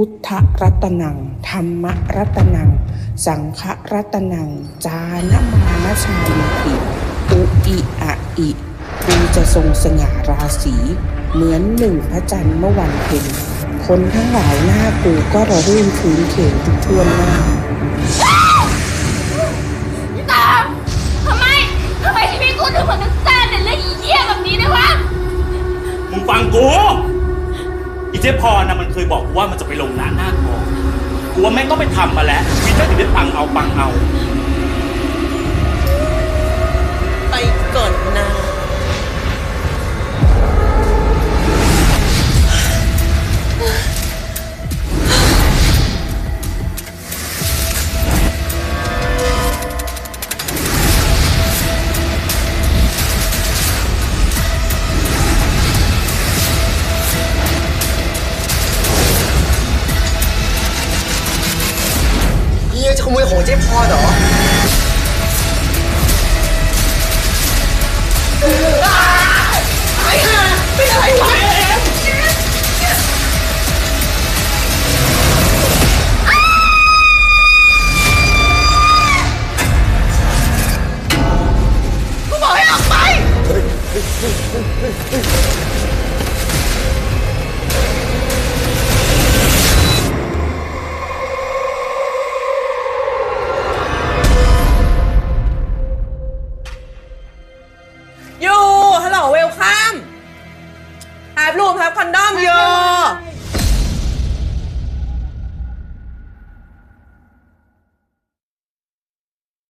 พุทธรัตนัง ธรรมรัตนัง สังฆรัตนัง จานมานชาลิติอุอิอะอิกูจะทรงสง่าราศีเหมือนหนึ่งพระจันทร์เมื่อวันเพ็ญคนทั้งหลายหน้ากูก็ระรื่นคืนเข่งทุกทั่วหน้าพี่ตามทำไมทำไมชีวิตกูถึงเหมือนเป็นแซ่ในเรื่องอีเหี้ยแบบนี้ด้วยวะมึงฟังกู อีเจพรนะมันเคยบอกกูว่ามันจะไปลงหน้าหน้าทองกูว่าแม่งก็ไปทำมาแล้วชีวิตแม่งถึงได้ปังเอาปังเอา โมยของเจ๊พอเหรอกูบอกให้ออกไป